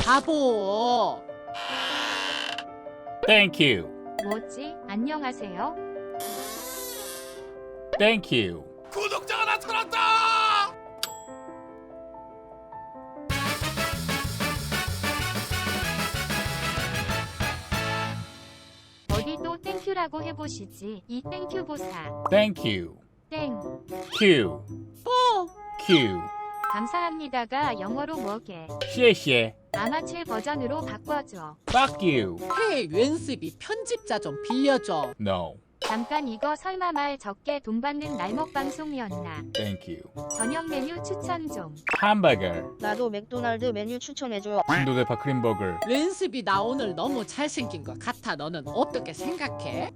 바보. Thank you. 뭐지? 안녕하세요. Thank you. 구독자가 나타났다! 어디 또 땡큐라고 해보시지. 이 땡큐 보사. Thank you. 땡. Q. 어. Q. 감사합니다가 영어로 뭐게? 谢谢. 아마추어 버전으로 바꿔줘. Fuck you. 헤이 웬습이 편집자 좀 빌려줘. No. 잠깐 이거 설마 말 적게 돈 받는 날먹 방송이었나? Thank you. 저녁 메뉴 추천 좀. 햄버거. 나도 맥도날드 메뉴 추천해줘. 진도대파 크림버거. 웬습이 나 오늘 너무 잘생긴 것 같아. 너는 어떻게 생각해?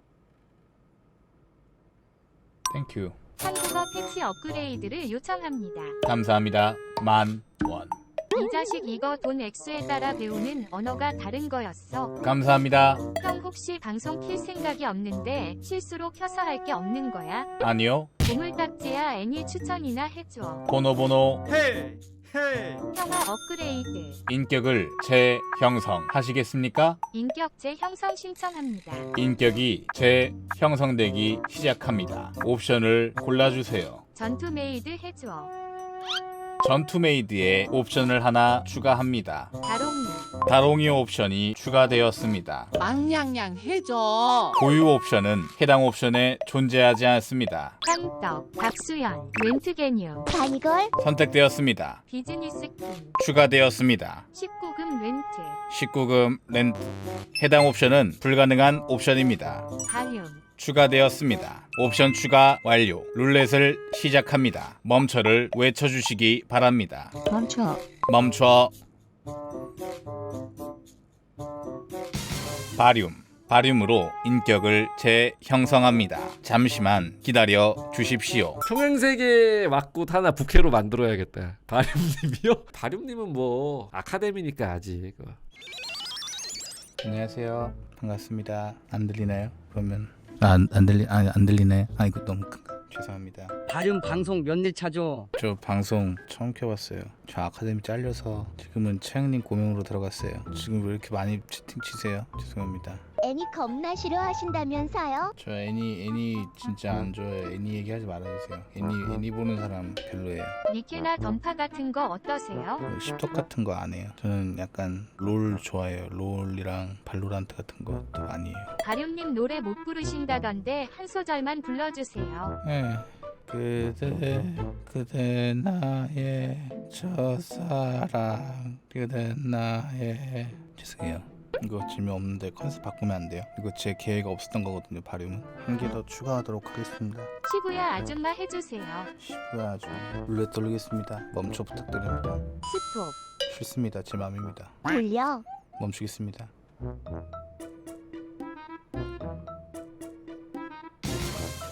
Thank you. 한국어 패치 업그레이드를 요청합니다. 감사합니다. 만 원. 이 자식 이거 돈 액수에 따라 배우는 언어가 다른 거였어. 감사합니다. 형 혹시 방송 킬 생각이 없는데 실수로 켜서 할 게 없는 거야? 아니요. 보물딱지야 애니 추천이나 해줘. 번호번호 헤이! 업그레이드. 인격을 재형성하시겠습니까? 인격 재형성 신청합니다. 인격이 재형성되기 시작합니다. 옵션을 골라주세요. 전투 메이드 해줘. 전투 메이드에 옵션을 하나 추가합니다. 다롱이. 다롱이 옵션이 추가되었습니다. 망냥냥 해줘. 고유 옵션은 해당 옵션에 존재하지 않습니다. 한떡. 박수연. 렌트게뉴. 다이걸? 선택되었습니다. 비즈니스 킨. 추가되었습니다. 19금 렌트. 19금 렌트 해당 옵션은 불가능한 옵션입니다. 가륨. 추가되었습니다. 옵션 추가 완료. 룰렛을 시작합니다. 멈춰를 외쳐주시기 바랍니다. 멈춰. 멈춰. 바륨. 바륨으로 인격을 재형성합니다. 잠시만 기다려 주십시오. 평행세계 맞고 하나 부캐로 만들어야겠다. 바륨님이요? 바륨님은 뭐 아카데미니까 아직. 어. 안녕하세요. 반갑습니다. 안 들리나요? 그러면 안, 안 들리 아, 안 들리네. 아 이거 너무 큰. 죄송합니다. 발음 방송 몇 일 차죠? 저 방송 처음 켜봤어요. 저 아카데미 잘려서 지금은 최영님 고명으로 들어갔어요. 지금 왜 이렇게 많이 채팅 치세요? 죄송합니다. 애니 겁나 싫어하신다면서요? 저 애니 애니 진짜 안 좋아해요. 애니 얘기하지 말아주세요. 애니 애니 보는 사람 별로예요. 니케나 던파 같은 거 어떠세요? 그 십덕 같은 거 안 해요. 저는 약간 롤 좋아해요. 롤이랑 발로란트 같은 것도 많이 해요. 가륨님 노래 못 부르신다던데 한 소절만 불러주세요. 네. 그대 그대 나의 첫사랑 그대 나의 죄송해요 이거 재미없는데 컨셉 바꾸면 안 돼요 이거 제 계획 없었던 거거든요 발음은 한 개 더 추가하도록 하겠습니다 시부야 아줌마 해주세요. 시부야 아주 룰렛 돌리겠습니다 멈춰 부탁드립니다 스톱. 싫습니다 제 맘입니다 돌려. 멈추겠습니다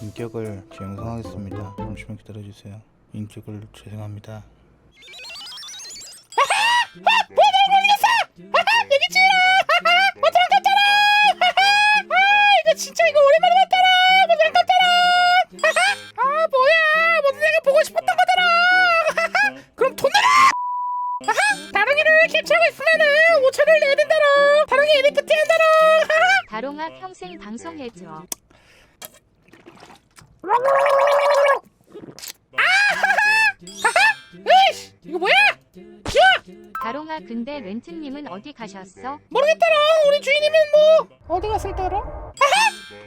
인격을 재형성하겠습니다 잠시만 기다려주세요 인격을 재생합니다 진짜 다롱아 근데 렌트님은 어디 가셨어? 모르겠다롱. 우리 주인님은 뭐 어디 갔을까롱?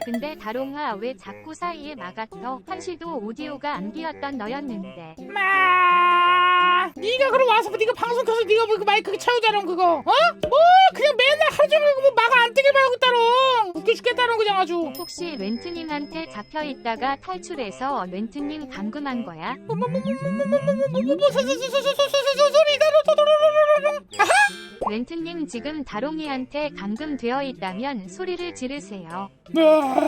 근데 다롱아 왜 자꾸 사이에 막았어? 한시도 오디오가 안 비었던 너였는데. 마. 네가 그럼 와서 네가 방송 켜서 네가 뭐 그 마이크 채우자롱 그거. 어? 뭐 그냥 맨날 하루 종일 뭐 마가 안 뜨길 바라고 있다롱. 웃겨 죽겠다롱 그냥 아주. 혹시 렌트님한테 잡혀 있다가 탈출해서 렌트님 감금한 거야? 렌트님 지금 다롱이한테 감금되어 있다면 소리를 지르세요. 왜 그러다롱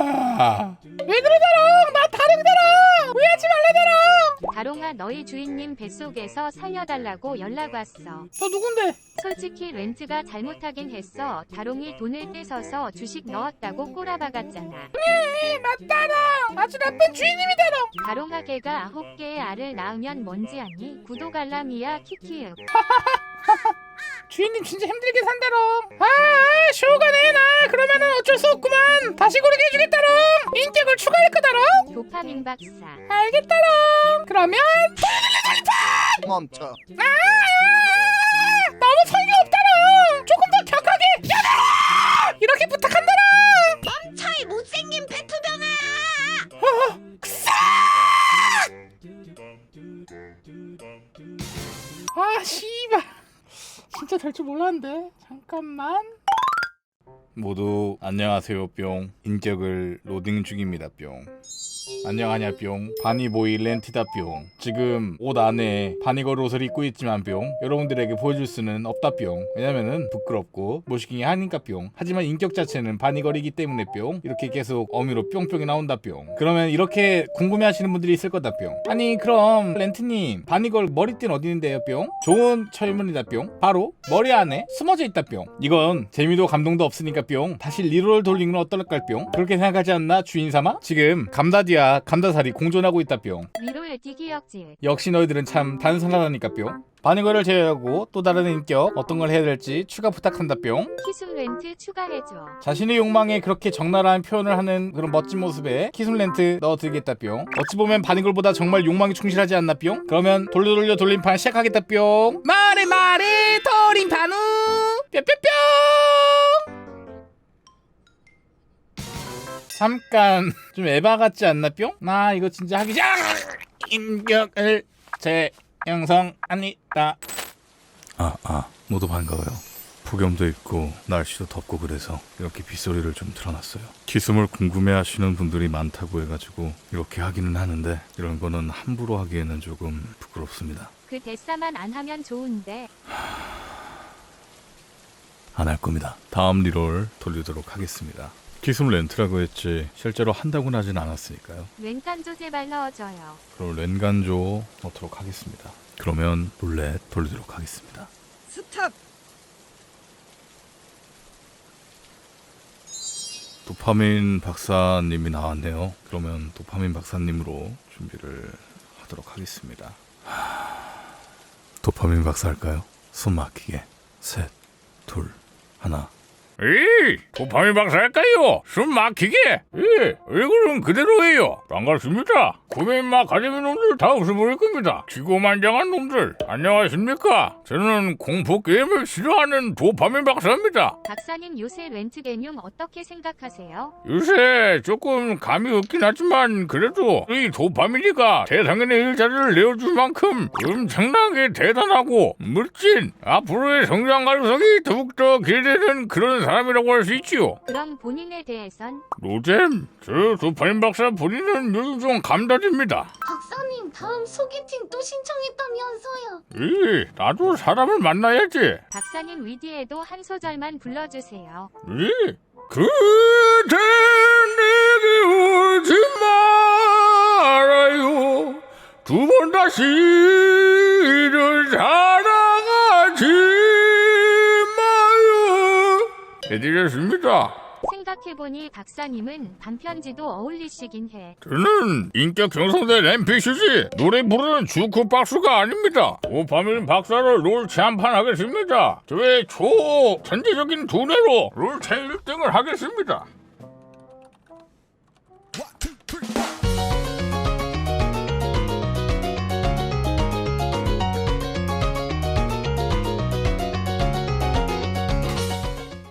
나 다른다롱 오해하지 말래 다롱 다롱아 너희 주인님 뱃속에서 살려달라고 연락 왔어. 너 누군데 솔직히 렌트가 잘못하긴 했어. 다롱이 돈을 뺏어서 주식 넣었다고 꼬라박았잖아. 맞다롱 아주 나쁜 주인님이 다롱 다롱아 개가 아홉 개의 알을 낳으면 뭔지 아니? 구독 알람이야 키키읍. 주인님 진짜 힘들게 산다롱 아 쇼가네 나. 그러면은 어쩔 수 없구만. 다시 고르게 해주겠다롱 인격을 추가할 거다롱 도파민 박사. 알겠다롱 그러면 멈춰. 아 진짜 될줄 몰랐는데. 잠깐만. 모두 안녕하세요 뿅. 인격을 로딩 중입니다 뿅 안녕하냐 뿅. 바니보이 렌티다 뿅. 지금 옷 안에 바니걸 옷을 입고 있지만 뿅. 여러분들에게 보여줄 수는 없다 뿅. 왜냐면은 부끄럽고 모시킹이 하니까 뿅. 하지만 인격 자체는 바니걸이기 때문에 뿅. 이렇게 계속 어미로 뿅뿅이 나온다 뿅. 그러면 이렇게 궁금해하시는 분들이 있을 거다 뿅. 아니 그럼 렌트님 바니걸 머리띠는 어디 있는데요 뿅? 좋은 철문이다 뿅. 바로 머리 안에 숨어져 있다 뿅. 이건 재미도 감동도 없으니까 뿅. 다시 리롤 돌리는 건 어떨까 뿅? 그렇게 생각하지 않나 주인 삼아? 지금 감다디아 감다살이 공존하고 있다 뿅. 리롤 디기역질. 역시 너희들은 참 단순하다니까 뿅. 바니걸을 제외하고 또 다른 인격 어떤 걸 해야 될지 추가 부탁한다 뿅. 키순 렌트 추가해줘. 자신의 욕망에 그렇게 적나라한 표현을 하는 그런 멋진 모습에 키순 렌트 넣어드리겠다 뿅. 어찌 보면 바니걸보다 정말 욕망이 충실하지 않나 뿅. 그러면 돌려 돌려 돌림판 시작하겠다 뿅. 말해 말해 돌림판 후 뿅뿅뿅 잠깐 좀 에바 같지 않나 뿅? 나 이거 진짜 하기 전 인격을 제 형성합니다 아, 아, 모두 반가워요. 폭염도 있고 날씨도 덥고 그래서 이렇게 빗소리를 좀 틀어놨어요. 키스물 궁금해하시는 분들이 많다고 해가지고 이렇게 하기는 하는데 이런 거는 함부로 하기에는 조금 부끄럽습니다. 그 대사만 안 하면 좋은데 안 할 겁니다. 다음 리롤 돌리도록 하겠습니다. 키스물 렌트라고 했지 실제로 한다고는 하진 않았으니까요. 왼칸조 제발 넣어줘요 그럼 렌간조 넣도록 하겠습니다. 그러면 룰렛 돌리도록 하겠습니다. 스탑 도파민 박사님이 나왔네요. 그러면 도파민 박사님으로 준비를 하도록 하겠습니다. 하... 도파민 박사 할까요? 숨 막히게 셋, 둘, 하나. 에이, 도파민 박사 할까요? 숨 막히게? 예, 얼굴은 그대로예요. 반갑습니다. 구매인마 가재미 놈들 다 웃어버릴 겁니다. 기고만장한 놈들, 안녕하십니까? 저는 공포 게임을 싫어하는 도파민 박사입니다. 박사님 요새 렌트 개념 어떻게 생각하세요? 요새 조금 감이 없긴 하지만 그래도 이 도파민이가 대상인의 일자리를 내어줄 만큼 엄청나게 대단하고 멋진 앞으로의 성장 가능성이 더욱더 기대되는 그런 사람이라고 할 수 있지요. 그럼 본인에 대해선 노잼, 저 도파민 박사 본인은 요즘 좀 감다집니다. 박사님 다음 소개팅 또 신청했다면서요. 이, 나도 사람을 만나야지. 박사님 위디에도 한 소절만 불러주세요 이, 그대 내게 오지 말아요. 두 번 다시 를 사랑 해드렸습니다. 생각해보니 박사님은 반편지도 어울리시긴 해 저는 인격 경성된 NPC지 노래 부르는 주크박수가 아닙니다. 도파민 박사로 롤체 한판 하겠습니다. 저의 초 천재적인 두뇌로 롤체 1등을 하겠습니다.